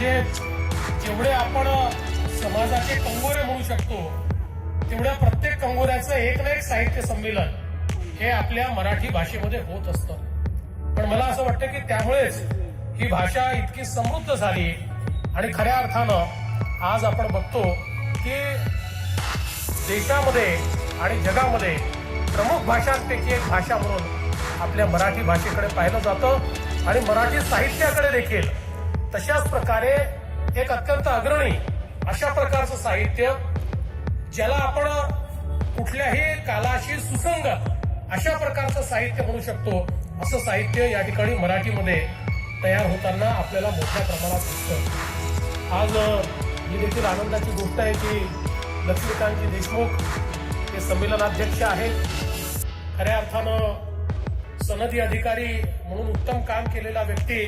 म्हणजे जेवढे आपण समाजाचे कंगोरे म्हणू शकतो तेवढ्या प्रत्येक कंगोऱ्याचं एक ना एक साहित्य संमेलन हे आपल्या मराठी भाषेमध्ये होत असतं. पण मला असं वाटतं की त्यामुळेच ही भाषा इतकी समृद्ध झाली आणि खऱ्या अर्थानं आज आपण बघतो की देशामध्ये आणि जगामध्ये प्रमुख भाषांपैकी एक भाषा म्हणून आपल्या मराठी भाषेकडे पाहिलं जातं आणि मराठी साहित्याकडे देखील तशाच प्रकारे एक अत्यंत अग्रणी अशा प्रकारचं साहित्य ज्याला आपण कुठल्याही कालाशी सुसंगत अशा प्रकारचं साहित्य म्हणू शकतो असं साहित्य या ठिकाणी मराठीमध्ये तयार होताना आपल्याला मोठ्या प्रमाणात दिसतं. आज ही देखील आनंदाची गोष्ट आहे की लक्ष्मीकांतजी देशमुख हे संमेलनाध्यक्ष आहेत. खऱ्या अर्थानं सनदी अधिकारी म्हणून उत्तम काम केलेला व्यक्ती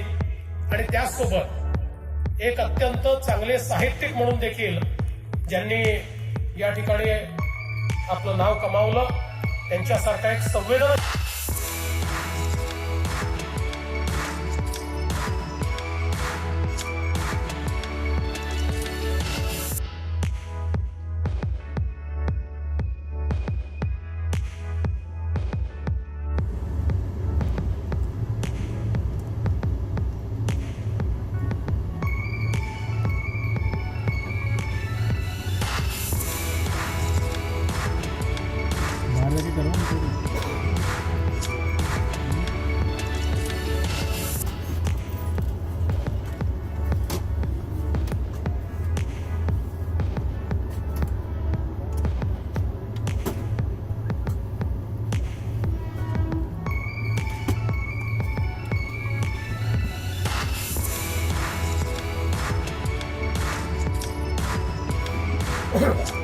आणि त्याचसोबत एक अत्यंत चांगले साहित्यिक म्हणून देखील ज्यांनी या ठिकाणी आपलं नाव कमावलं त्यांच्यासारखा एक संवेदन Oh,